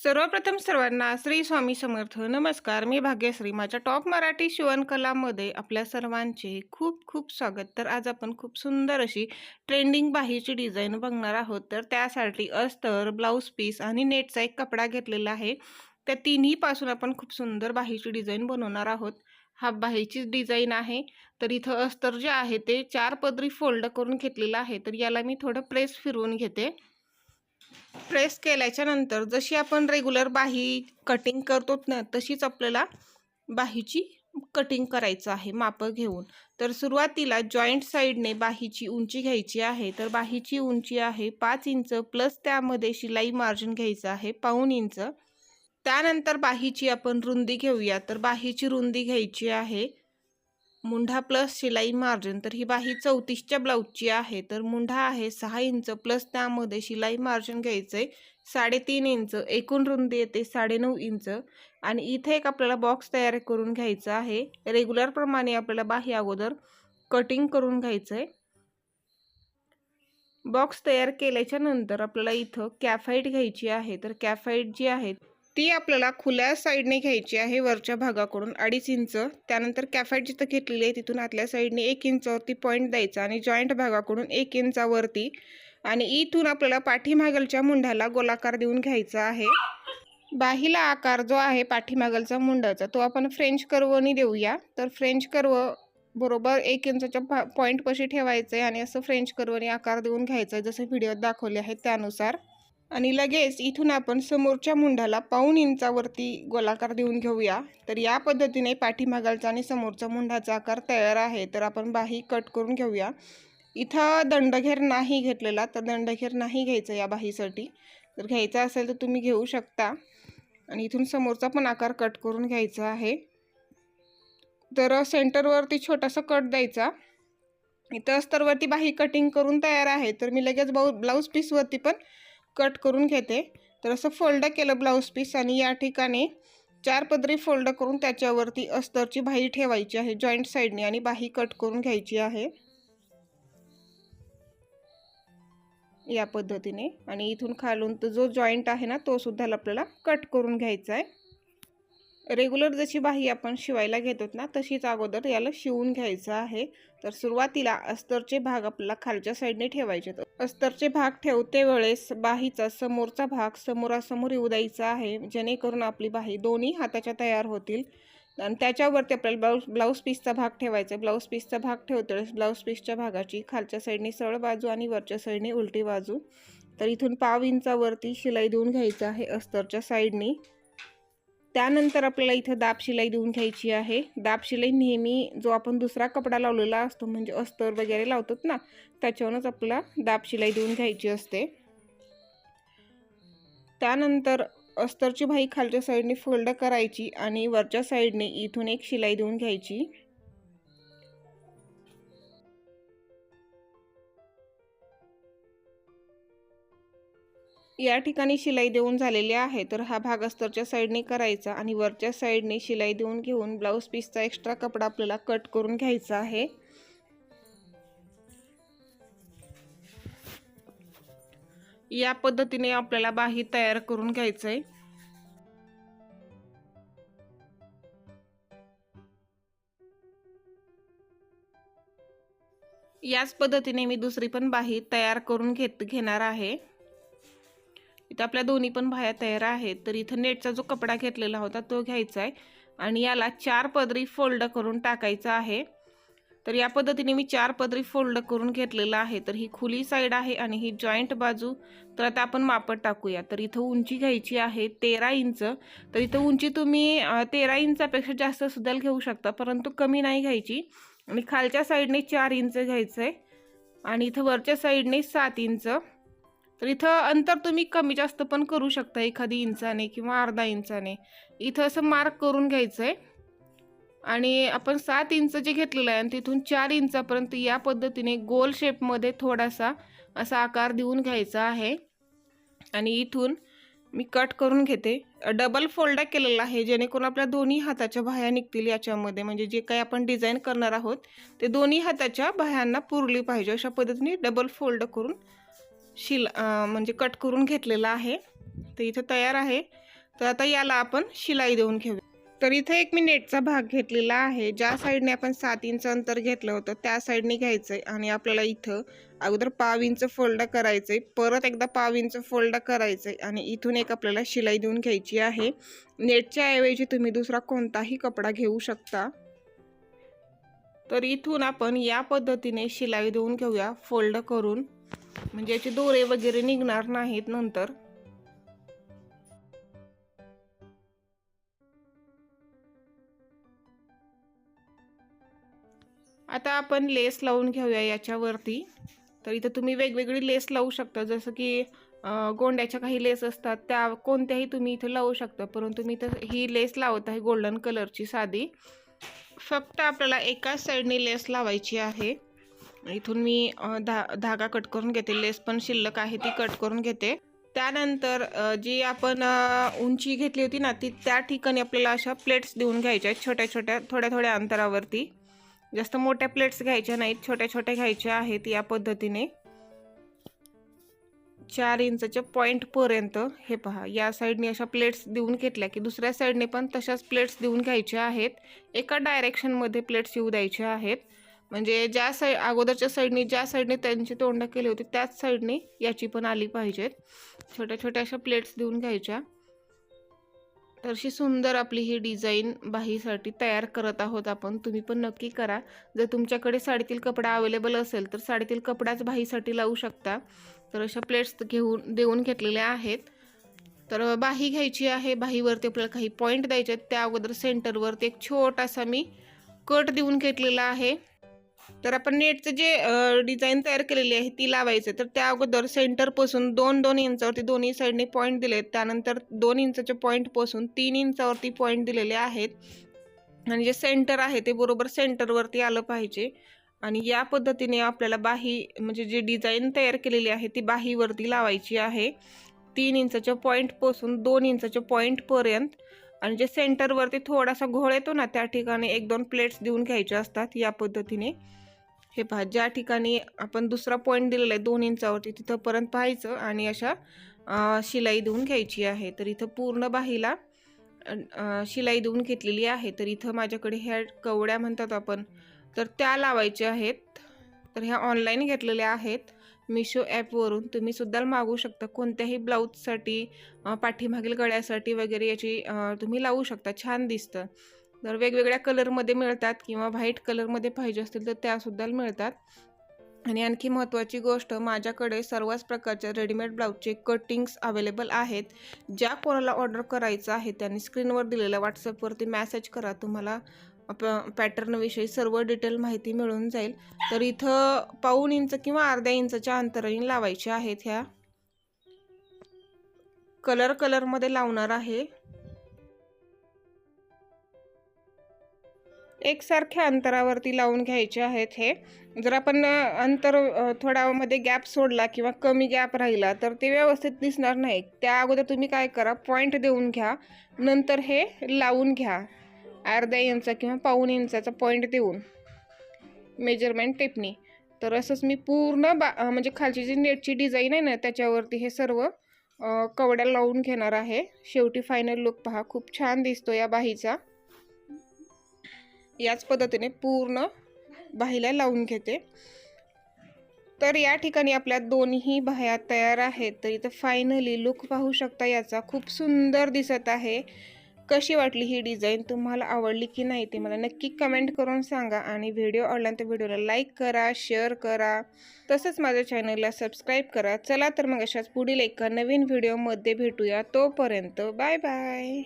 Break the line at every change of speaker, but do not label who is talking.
सर्वप्रथम सर्वांना श्री स्वामी समर्थ. नमस्कार. मी भाग्यश्री. माझ्या टॉप मराठी शिवणकलामध्ये आपल्या सर्वांचे खूप खूप स्वागत. तर आज आपण खूप सुंदर अशी ट्रेंडिंग बाहीची डिझाईन बघणार आहोत. तर त्यासाठी अस्तर ब्लाऊज पीस आणि नेटचा एक कपडा घेतलेला आहे. त्या तिन्हीपासून आपण खूप सुंदर बाहीची डिझाईन बनवणार आहोत. हा बाहीचीच डिझाईन आहे. तर इथं अस्तर जे आहे ते चार पदरी फोल्ड करून घेतलेलं आहे. तर याला मी थोडं प्रेस फिरवून घेते. प्रेस केल्याच्यानंतर जशी आपण रेग्युलर बाही कटिंग करतो ना तशीच आपल्याला बाहीची कटिंग करायचं आहे मापं घेऊन. तर सुरुवातीला जॉईंट साईडने बाहीची उंची घ्यायची आहे तर बाहीची उंची आहे पाच इंच प्लस त्यामध्ये शिलाई मार्जिन घ्यायचं आहे पाऊण इंच. त्यानंतर बाहीची आपण रुंदी घेऊया तर बाहीची रुंदी घ्यायची आहे मुंढा प्लस शिलाई मार्जिन तर ही बाही चौतीसच्या ब्लाऊजची आहे. तर मुंढा आहे सहा इंच प्लस त्यामध्ये शिलाई मार्जिन घ्यायचं आहे साडेतीन इंच एकूण रुंदी येते साडेनऊ इंच. आणि इथे एक आपल्याला बॉक्स तयार करून घ्यायचा आहे. रेग्युलरप्रमाणे आपल्याला बाही अगोदर कटिंग करून घ्यायचं आहे बॉक्स तयार केल्याच्यानंतर आपल्याला इथं कॅफाईट घ्यायची आहे. तर कॅफाईट जी आहे ती आपल्याला खुल्या साईडने घ्यायची आहे वरच्या भागाकडून अडीच इंच. त्यानंतर कॅफेट जिथं घेतलेली आहे तिथून आतल्या साईडने एक इंचावरती पॉईंट द्यायचा आणि जॉईंट भागाकडून एक इंचावरती आणि इथून आपल्याला पाठीमागलच्या मुंढ्याला गोलाकार देऊन घ्यायचा आहे. बाहीला आकार जो आहे पाठीमागलचा मुंडाचा तो आपण फ्रेंच कर्वनी देऊया. तर फ्रेंच कर्व बरोबर एक इंचाच्या पा पॉईंटपाशी ठेवायचं आहे आणि असं फ्रेंच कर्वनी आकार देऊन घ्यायचं आहे जसं व्हिडिओत दाखवले आहे त्यानुसार. आणि लगेच इथून आपण समोरच्या मुंडाला पाऊण इंचावरती गोलाकार देऊन घेऊया. तर या पद्धतीने पाठीमागालचा आणि समोरचा मुंडाचा आकार तयार आहे. तर आपण बाही कट करून घेऊया. इथं दंडघेर नाही घेतलेला तर दंडघेर नाही घ्यायचं या बाहीसाठी. जर घ्यायचा असेल तर तुम्ही घेऊ शकता. आणि इथून समोरचा पण आकार कट करून घ्यायचा आहे. तर सेंटरवरती छोटासा कट द्यायचा. इथं अस्तरवरती बाही कटिंग करून तयार आहे. तर मी लगेच बाऊ ब्लाऊज पीसवरती पण कट करून घेते. तर असं फोल्ड केलं ब्लाऊज पीस आणि या ठिकाणी चार पदरी फोल्ड करून त्याच्यावरती अस्तरची बाही ठेवायची आहे जॉईंट साईडने आणि बाही कट करून घ्यायची आहे. या पद्धतीने आणि इथून खालून तर जो जॉईंट आहे ना तो सुद्धा आपल्याला कट करून घ्यायचा आहे. रेग्युलर जशी बाही आपण शिवायला घेतो ना तशीच अगोदर याला शिवून घ्यायचं आहे. तर सुरुवातीला अस्तरचे भाग आपल्याला खालच्या साईडने ठेवायचे अस्तरचे भाग ठेवते वेळेस बाहीचा समोरचा भाग समोरासमोर येऊ द्यायचा आहे. जेणेकरून आपली बाही दोन्ही हाताच्या तयार होतील. आणि त्याच्यावरती आपल्याला ब्लाऊज ब्लाऊज पीसचा भाग ठेवायचा आहे. ब्लाऊज पीसचा भाग ठेवते वेळेस ब्लाऊज पीसच्या भागाची खालच्या साईडने सरळ बाजू आणि वरच्या साईडने उलटी बाजू. तर इथून पाव इंचावरती शिलाई देऊन घ्यायचं आहे अस्तरच्या साईडने. त्यानंतर आपल्याला इथं दाब शिलाई देऊन घ्यायची आहे. दाब शिलाई नेहमी जो आपण दुसरा कपडा लावलेला असतो म्हणजे अस्तर वगैरे लावतात ना त्याच्यावरूनच आपल्याला दाब शिलाई देऊन घ्यायची असते. त्यानंतर अस्तरची भाई खालच्या साईडने फोल्ड करायची आणि वरच्या साईडने इथून एक शिलाई देऊन घ्यायची. या ठिकाणी शिलाई देऊन झालेली आहे. तर हा भाग अस्तरच्या साईडने करायचा आणि वरच्या साईडने शिलाई देऊन घेऊन ब्लाऊज पीसचा एक्स्ट्रा कपडा आपल्याला कट करून घ्यायचा आहे. या पद्धतीने आपल्याला बाही तयार करून घ्यायचं आहे याच पद्धतीने मी दुसरी पण बाही तयार करून घेत घेणार आहे. इथं आपल्या दोन्ही पण बाह्या तयार आहेत. तर इथं नेटचा जो कपडा घेतलेला होता तो घ्यायचा आहे. आणि याला चार पदरी फोल्ड करून टाकायचा आहे. तर या पद्धतीने मी चार पदरी फोल्ड करून घेतलेला आहे. तर ही खुली साईड आहे आणि ही जॉईंट बाजू. तर आता आपण मापट टाकूया. तर इथं उंची घ्यायची आहे तेरा इंच. तर इथं उंची तुम्ही तेरा इंचापेक्षा जास्त सुद्धा घेऊ शकता. परंतु कमी नाही घ्यायची. आणि खालच्या साईडने चार इंच घ्यायचं आहे आणि इथं वरच्या साईडने सात इंच. तर इथं अंतर तुम्ही कमी जास्त पण करू शकता एखादी इंचाने किंवा अर्धा इंचाने. इथं असं मार्क करून घ्यायचं आहे आणि आपण सात इंच जे घेतलेलं आहे आणि तिथून चार इंचापर्यंत या पद्धतीने गोल शेपमध्ये थोडासा असा आकार देऊन घ्यायचा आहे. आणि इथून मी कट करून घेते. डबल फोल्ड केलेला आहे जेणेकरून आपल्या दोन्ही हाताच्या बाह्या निघतील याच्यामध्ये. म्हणजे जे काही आपण डिझाईन करणार आहोत ते दोन्ही हाताच्या बाह्यांना पुरली पाहिजे. अशा पद्धतीने डबल फोल्ड करून शिल म्हणजे कट करून घेतलेला आहे. तर इथं तयार आहे. तर आता याला आपण शिलाई देऊन घेऊया. तर इथं एक मी नेटचा भाग घेतलेला आहे. ज्या साईडने आपण सात इंच अंतर घेतलं होतं त्या साईडने घ्यायचं आहे आणि आपल्याला इथं अगोदर पाव इंच फोल्ड करायचं आहे परत एकदा पाव इंच फोल्ड करायचं आहे आणि इथून एक आपल्याला शिलाई देऊन घ्यायची आहे. नेटच्या ऐवजी तुम्ही दुसरा कोणताही कपडा घेऊ शकता. तर इथून आपण या पद्धतीने शिलाई देऊन घेऊया फोल्ड करून. म्हणजे याचे दोरे वगैरे निघणार नाहीत नंतर. आता आपण लेस लावून घेऊया याच्यावरती. तर इथं तुम्ही वेगवेगळी लेस लावू शकता. जसं की गोंड्याच्या काही लेस असतात त्या कोणत्याही तुम्ही इथं लावू शकता. परंतु मी इथं ही लेस लावत आहे गोल्डन कलरची साधी. फक्त आपल्याला एकाच साईडने लेस लावायची आहे. इथून मी धा धागा कट करून घेते. लेस पण शिल्लक आहे ती कट करून घेते. त्यानंतर जी आपण उंची घेतली होती ना ती त्या ठिकाणी आपल्याला अशा प्लेट्स देऊन घ्यायच्या आहेत छोट्या छोट्या थोड्या थोड्या अंतरावरती. जास्त मोठ्या प्लेट्स घ्यायच्या नाहीत छोट्या छोट्या घ्यायच्या आहेत या पद्धतीने. चार इंचच्या पॉईंटपर्यंत हे पहा या साईडने अशा प्लेट्स देऊन घेतल्या की दुसऱ्या साईडने पण तशाच प्लेट्स देऊन घ्यायच्या आहेत. एका डायरेक्शनमध्ये प्लेट्स येऊ द्यायच्या आहेत. म्हणजे ज्या साईड अगोदरच्या साईडने ज्या साईडने त्यांची तोंडा केली होती त्याच साईडने याची पण आली पाहिजेत. छोट्या छोट्या अशा प्लेट्स देऊन घ्यायच्या. तर अशी सुंदर आपली ही डिझाईन बाहीसाठी तयार करत आहोत आपण. तुम्ही पण नक्की करा. जर तुमच्याकडे साडीतील कपडा अवेलेबल असेल तर साडीतील कपडाच बाहीसाठी लावू शकता. तर अशा प्लेट्स घेऊन देऊन घेतलेल्या आहेत. तर बाही घ्यायची आहे. बाहीवरती आपल्याला काही पॉईंट द्यायचे आहेत. त्या अगोदर सेंटरवरती एक छोटासा मी कट देऊन घेतलेला आहे. तर आपण नेटचं जे डिझाईन तयार केलेली आहे ती लावायचं. तर त्या अगोदर सेंटरपासून दोन दोन इंचावरती दोन्ही साईडने पॉईंट दिलेत त्यानंतर दोन इंचाचे पॉईंटपासून तीन इंचावरती पॉईंट दिलेले आहेत. आणि जे सेंटर आहे ते बरोबर सेंटरवरती आलं पाहिजे. आणि या पद्धतीने आपल्याला बाही म्हणजे जी डिझाईन तयार केलेली आहे ती बाहीवरती लावायची आहे. तीन इंचाच्या पॉईंटपासून दोन इंचाच्या पॉईंटपर्यंत आणि जे सेंटरवरती थोडासा घोळ येतो ना त्या ठिकाणी एक दोन प्लेट्स देऊन घ्यायच्या असतात या पद्धतीने. हे पहा ज्या ठिकाणी आपण दुसरा पॉईंट दिलेला आहे दोन इंचावरती तिथंपर्यंत पाहायचं आणि अशा शिलाई देऊन घ्यायची आहे. तर इथं पूर्ण बाहीला शिलाई देऊन घेतलेली आहे. तर इथं माझ्याकडे ह्या कवड्या म्हणतात आपण तर त्या लावायच्या आहेत. तर ह्या ऑनलाईन घेतलेल्या आहेत. मिशो ॲपवरून तुम्ही सुद्धा मागवू शकता कोणत्याही ब्लाऊजसाठी पाठीमागील गळ्यासाठी वगैरे याची तुम्ही लावू शकता. छान दिसतं. तर वेगवेगळ्या कलरमध्ये मिळतात किंवा व्हाईट कलरमध्ये पाहिजे असतील तर त्यासुद्धा मिळतात. आणि आणखी महत्त्वाची गोष्ट माझ्याकडे सर्वच प्रकारच्या रेडीमेड ब्लाऊजचे कटिंग्स अवेलेबल आहेत. ज्या कोणाला ऑर्डर करायचं आहे त्यांनी स्क्रीनवर दिलेल्या व्हॉट्सअपवरती मॅसेज करा. तुम्हाला पॅटर्नविषयी सर्व डिटेल माहिती मिळून जाईल. तर इथं पाऊण इंच किंवा अर्ध्या इंचच्या अंतराने लावायच्या आहेत ह्या. कलर कलरमध्ये लावणार आहे. एकसारख्या अंतरावरती लावून घ्यायचे आहेत हे. जर आपण अंतर थोड्यामध्ये गॅप सोडला किंवा कमी गॅप राहिला तर ते व्यवस्थित दिसणार नाही. त्या अगोदर तुम्ही काय करा पॉईंट देऊन घ्या. नंतर हे लावून घ्या. अर्ध्या इंचा किंवा पाऊण इंचाचा पॉईंट देऊन मेजरमेंट टेपनी तर असंच मी पूर्ण बा म्हणजे खालची जी नेटची डिझाईन आहे ना त्याच्यावरती हे सर्व कवड्या लावून घेणार आहे. शेवटी फायनल लुक पहा खूप छान दिसतो या बाहीचा. याच पद्धतीने पूर्ण बाहीला लावून घेते. तर या ठिकाणी आपल्या दोन्ही बाह्या तयार आहेत. तर इथं फायनली लुक पाहू शकता याचा. खूप सुंदर दिसत आहे. कशी वाटली ही डिझाईन? तुम्हाला आवडली की नाही ते मला नक्की कमेंट करून सांगा आणि व्हिडिओ आवडला तर व्हिडिओला लाईक करा शेअर करा. तसंच माझ्या चॅनलला सबस्क्राईब करा. चला तर मग अशाच पुढील एका नवीन व्हिडिओमध्ये भेटूया. तोपर्यंत बाय बाय.